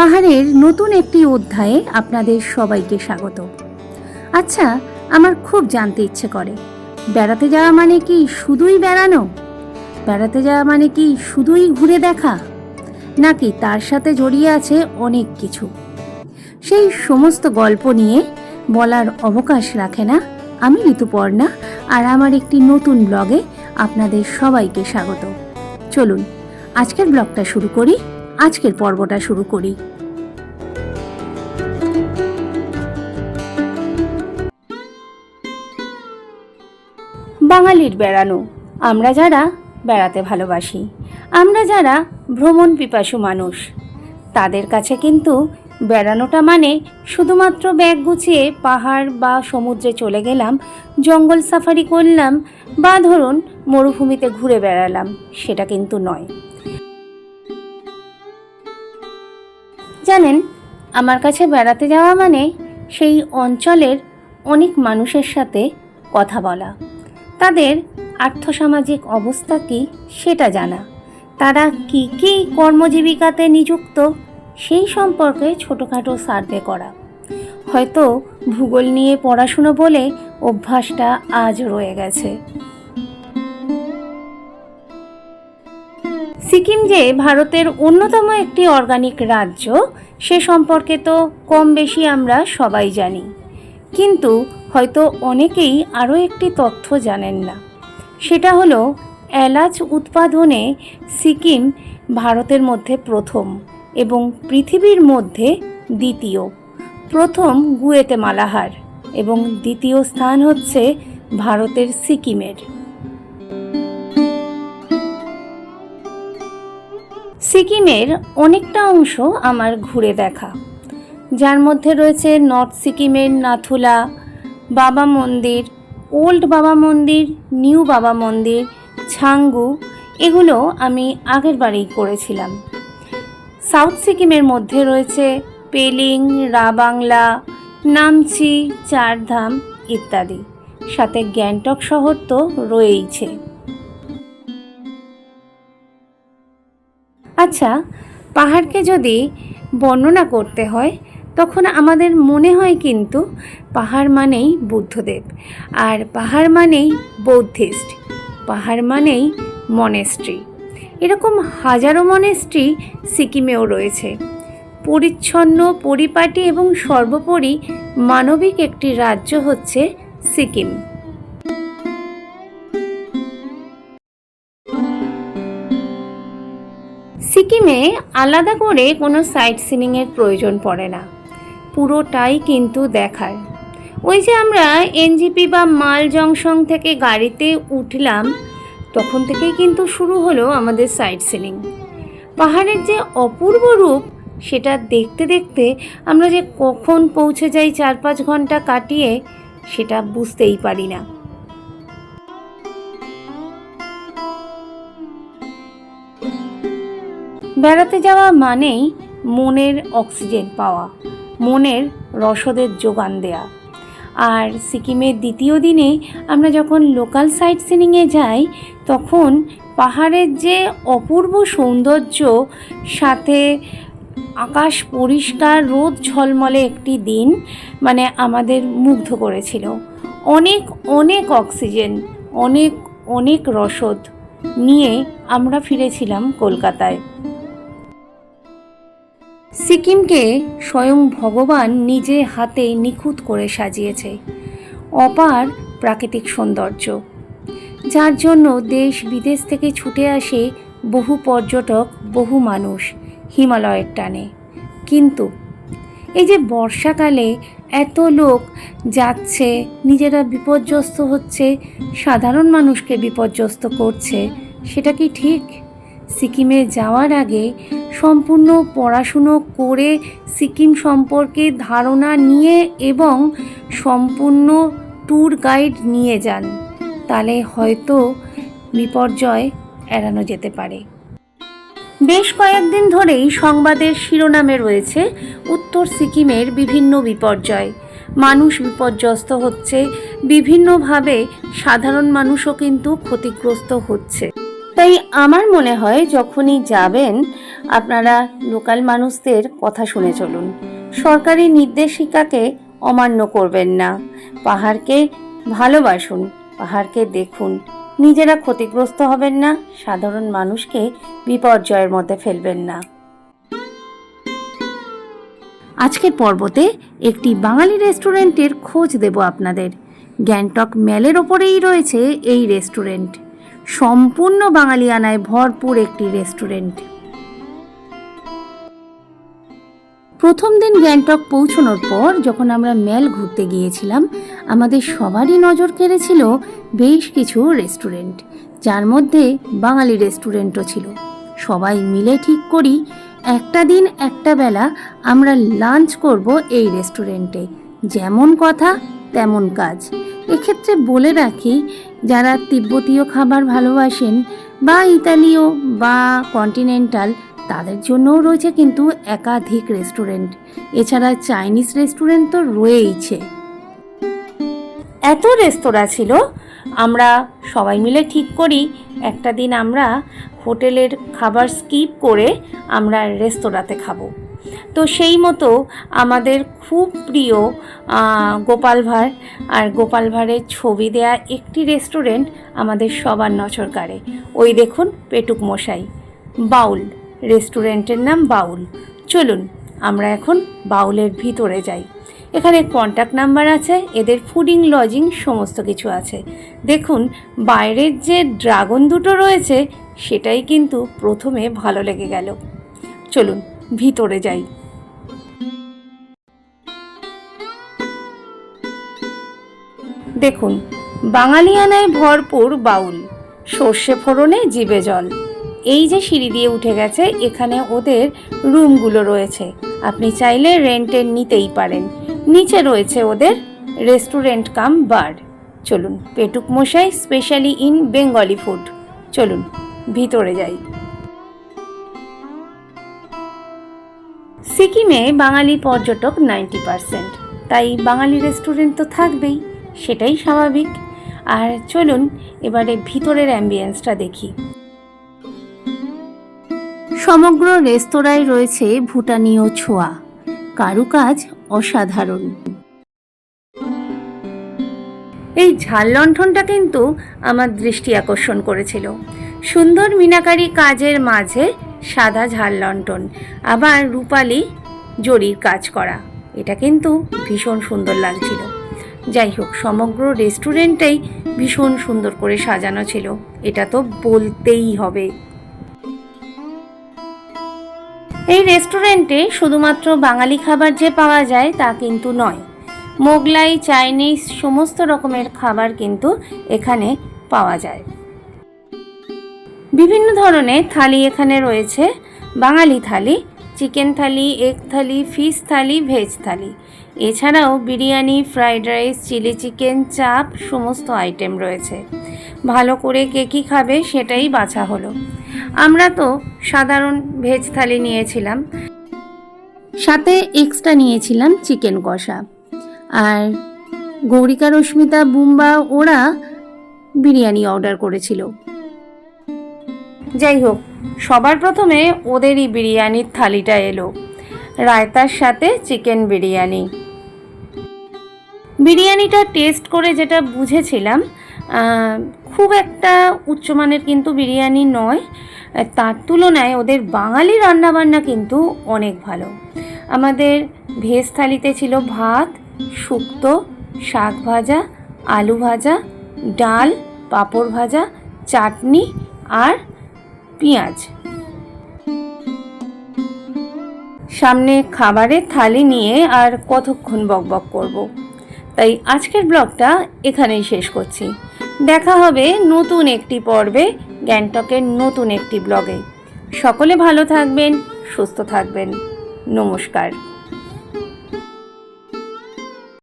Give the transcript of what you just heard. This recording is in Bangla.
পাহাড়ের নতুন একটি অধ্যায়ে আপনাদের সবাইকে স্বাগত। আচ্ছা আমার খুব জানতে ইচ্ছে করে, বেড়াতে যাওয়া মানে কি শুধুই বেড়ানো? বেড়াতে যাওয়া মানে কি শুধুই ঘুরে দেখা? নাকি তার সাথে জড়িয়ে আছে অনেক কিছু? সেই সমস্ত গল্প নিয়ে বলার অবকাশ রাখে না আমি ঋতুপর্ণা, আর আমার একটি নতুন ব্লগে আপনাদের সবাইকে স্বাগত। চলুন, আজকের ব্লগটা শুরু করি, আজকের পর্বটা শুরু করি। বাঙালির বেড়ানো। আমরা যারা বেড়াতে ভালোবাসি, আমরা যারা ভ্রমণ পিপাসু মানুষ, তাদের কাছে কিন্তু বেড়ানোটা মানে শুধুমাত্র ব্যাগ গুছিয়ে পাহাড় বা সমুদ্রে চলে গেলাম, জঙ্গল সাফারি করলাম বা ধরুন মরুভূমিতে ঘুরে বেড়ালাম, সেটা কিন্তু নয়। জানেন, আমার কাছে বেড়াতে যাওয়া মানে সেই অঞ্চলের অনেক মানুষের সাথে কথা বলা। তাদের আর্থসামাজিক অবস্থা কী সেটা জানা। তারা কি কি কর্মজীবিকাতে নিযুক্ত সেই সম্পর্কে ছোটোখাটো সার্ভে করা। হয়তো ভূগোল নিয়ে পড়াশুনো বলে অভ্যাসটা আজ রয়ে গেছে। সিকিম যে ভারতের অন্যতম একটি অর্গানিক রাজ্য, সে সম্পর্কে তো কম বেশি আমরা সবাই জানি। কিন্তু হয়তো অনেকেই আরও একটি তথ্য জানেন না। সেটা হলো, এলাচ উৎপাদনে সিকিম ভারতের মধ্যে প্রথম এবং পৃথিবীর মধ্যে দ্বিতীয়। প্রথম গুয়েতে মালাহার এবং দ্বিতীয় স্থান হচ্ছে ভারতের সিকিমের। সিকিমের অনেকটা অংশ আমার ঘুরে দেখা। যার মধ্যে রয়েছে নর্থ সিকিমের নাথুলা বাবা মন্দির, ওল্ড বাবা মন্দির, নিউ বাবা মন্দির, ছাঙ্গু, এগুলো আমি আগের বারেই করেছিলাম। সাউথ সিকিমের মধ্যে রয়েছে পেলিং রাবাংলা নামচি, চারধাম ইত্যাদি। সাথে গ্যাংটক শহর তো রয়েইছে। আচ্ছা পাহাড়কে যদি বর্ণনা করতে হয় তখন আমাদের মনে হয় কিন্তু পাহাড় মানেই বুদ্ধদেব আর পাহাড় মানেই বৌদ্ধিস্ট, পাহাড় মানেই মনেস্ট্রি এরকম হাজারো মনেস্ট্রি সিকিমেও রয়েছে। পরিচ্ছন্ন, পরিপাটি এবং সর্বোপরি মানবিক একটি রাজ্য হচ্ছে সিকিম। সিকিমে আলাদা করে কোনো সাইট সিনিংয়ের প্রয়োজন পড়ে না। পুরোটাই কিন্তু দেখার ওই যে আমরা এনজিপি বা মাল জংশন থেকে গাড়িতে উঠলাম, তখন থেকেই কিন্তু শুরু হলো আমাদের সাইট সিলিং পাহাড়ের যে অপূর্ব রূপ, সেটা দেখতে দেখতে আমরা যে কখন পৌঁছে যাই চার পাঁচ ঘণ্টা কাটিয়ে, সেটা বুঝতেই পারি না। বেড়াতে যাওয়া মানেই মনের অক্সিজেন পাওয়া। মনের রসদের যোগান দেয়া। আর সিকিমের দ্বিতীয় দিনে আমরা যখন লোকাল সাইট সিনিংয়ে যাই, তখন পাহাড়ের যে অপূর্ব সৌন্দর্য, সাথে আকাশ পরিষ্কার, রোদ ঝলমলে একটি দিন মানে আমাদের মুগ্ধ করেছিল। অনেক অনেক অক্সিজেন, অনেক অনেক রসদ নিয়ে আমরা ফিরেছিলাম কলকাতায়। সিকিমকে স্বয়ং ভগবান নিজে হাতে নিখুঁত করে সাজিয়েছে। অপার প্রাকৃতিক সৌন্দর্য। যার জন্য দেশ বিদেশ থেকে ছুটে আসে বহু পর্যটক, বহু মানুষ হিমালয়ের টানে। কিন্তু এই যে বর্ষাকালে এত লোক যাচ্ছে, নিজেরা বিপর্যস্ত হচ্ছে, সাধারণ মানুষকে বিপর্যস্ত করছে, সেটা কি ঠিক? সিকিমে যাওয়ার আগে সম্পূর্ণ পড়াশুনো করে সিকিম সম্পর্কে ধারণা নিয়ে এবং সম্পূর্ণ ট্যুর গাইড নিয়ে যান। তাহলে হয়তো বিপর্যয় এড়ানো যেতে পারে। বেশ কয়েকদিন ধরেই সংবাদের শিরোনামে রয়েছে উত্তর সিকিমের বিভিন্ন বিপর্যয়। মানুষ বিপর্যস্ত হচ্ছে, বিভিন্নভাবে সাধারণ মানুষও কিন্তু ক্ষতিগ্রস্ত হচ্ছে। তাই আমার মনে হয় যখনই যাবেন আপনারা লোকাল মানুষদের কথা শুনে চলুন। সরকারি নির্দেশিকাকে অমান্য করবেন না। পাহাড়কে ভালোবাসুন, পাহাড়কে দেখুন। নিজেরা ক্ষতিগ্রস্ত হবেন না, সাধারণ মানুষকে বিপর্যয়ের মধ্যে ফেলবেন না। আজকের পর্বতে একটি বাঙালি রেস্টুরেন্টের খোঁজ দেব আপনাদের। গ্যাংটক ম্যালের ওপরেই রয়েছে এই রেস্টুরেন্ট। সম্পূর্ণ বাঙালিয়ানায় ভরপুর একটি রেস্টুরেন্ট। প্রথম দিন গ্যাংটক পৌঁছানোর পর যখন আমরা মেল ঘুরতে গিয়েছিলাম, আমাদের সবারই নজর কেড়েছিল বেশ কিছু রেস্টুরেন্ট, যার মধ্যে বাঙালি রেস্টুরেন্টও ছিল। সবাই মিলে ঠিক করি, একটা দিন একটা বেলা আমরা লাঞ্চ করব এই রেস্টুরেন্টে। যেমন কথা, তেমন কাজ। এক্ষেত্রে বলে রাখি, যারা তিব্বতীয় খাবার ভালোবাসেন বা ইতালীয় বা কন্টিনেন্টাল তাদের জন্যও রয়েছে কিন্তু একাধিক রেস্টুরেন্ট। এছাড়া চাইনিজ রেস্টুরেন্ট তো রয়েইছে। এত রেস্তোরাঁ ছিল, আমরা সবাই মিলে ঠিক করি, একটা দিন আমরা হোটেলের খাবার স্কিপ করে আমরা রেস্তোরাঁতে খাব। তো সেই মতো আমাদের খুব প্রিয় গোপাল ভাঁড়, আর গোপাল ভাঁড়ের ছবি দেয়া একটি রেস্টুরেন্ট আমাদের সবার নজর কাড়ে। ওই দেখুন পেটুক মশাই, বাউল। রেস্টুরেন্টের নাম বাউল। চলুন, আমরা এখন বাউলের ভিতরে যাই। এখানে কন্ট্যাক্ট নাম্বার আছে, এদের ফুডিং লজিং সমস্ত কিছু আছে। দেখুন, বাইরের যে ড্রাগন দুটো রয়েছে, সেটাই কিন্তু প্রথমে ভালো লেগে গেল। চলুন, ভিতরে যাই। দেখুন, বাঙালিয়ানায় ভরপুর বাউল। সর্ষে ফোড়নে, জিবে জল। এই যে সিঁড়ি দিয়ে উঠে গেছে, এখানে ওদের রুমগুলো রয়েছে। আপনি চাইলে রেন্টের নিতেই পারেন। নিচে রয়েছে ওদের রেস্টুরেন্ট কাম বার চলুন, পেটুক মশাই স্পেশালি ইন বেঙ্গলি ফুড চলুন, ভিতরে যাই। সিকিমে বাঙালি পর্যটক নাইনটি পারসেন্ট। তাই বাঙালি রেস্টুরেন্ট তো থাকবেই, সেটাই স্বাভাবিক। আর চলুন, এবারে ভিতরের অ্যাম্বিয়েন্সটা দেখি। সমগ্র রেস্তোরাঁয় রয়েছে ভুটানীয় ছোঁয়া। কারুকাজ অসাধারণ। এই ঝাল লণ্ঠনটা কিন্তু আমার দৃষ্টি আকর্ষণ করেছিল। সুন্দর মিনাকারি কাজের মাঝে সাদা ঝাল লণ্ঠন, আবার রূপালি জরির কাজ করা, এটা কিন্তু ভীষণ সুন্দর লাগছিল। যাই হোক, সমগ্র রেস্টুরেন্টটাই ভীষণ সুন্দর করে সাজানো ছিল। এটা তো বলতেই হবে। এই রেস্টুরেন্টে শুধুমাত্র বাঙালি খাবার যে পাওয়া যায় তা কিন্তু নয়। মোগলাই, চাইনিজ সমস্ত রকমের খাবার কিন্তু এখানে পাওয়া যায়। বিভিন্ন ধরনের থালি এখানে রয়েছে। Bangali thali, chicken thali egg thali fish thali veg thali. এছাড়াও biryani fried rice chilli chicken chaap সমস্ত আইটেম রয়েছে। ভালো করে কে কী খাবে সেটাই বাছা হলো। আমরা তো সাধারণ ভেজ থালি নিয়েছিলাম। সাথে এক্সট্রা নিয়েছিলাম চিকেন কষা। আর গৌরিকা, রশ্মিতা, বুম্বা ওরা বিরিয়ানি অর্ডার করেছিল। যাই হোক, সবার প্রথমে ওদেরই বিরিয়ানির থালিটা এলো। রায়তার সাথে চিকেন বিরিয়ানি। বিরিয়ানিটা টেস্ট করে যেটা বুঝেছিলাম খুব একটা উচ্চমানের কিন্তু বিরিয়ানি নয় তার তুলনায় ওদের বাঙালি রান্নাবান্না কিন্তু অনেক ভালো। আমাদের ভেজ থালিতে ছিল ভাত, শুক্তো, শাক ভাজা, আলু ভাজা, ডাল, পাঁপড় ভাজা, চাটনি আর পেঁয়াজ। সামনে খাবারের থালি নিয়ে আর কতক্ষণ বকবক করব। তাই আজকের ব্লগটা এখানেই শেষ করছি। দেখা হবে নতুন একটি পর্বে গ্যাংটকের নতুন একটি ব্লগে। সকলে ভালো থাকবেন সুস্থ থাকবেন। নমস্কার।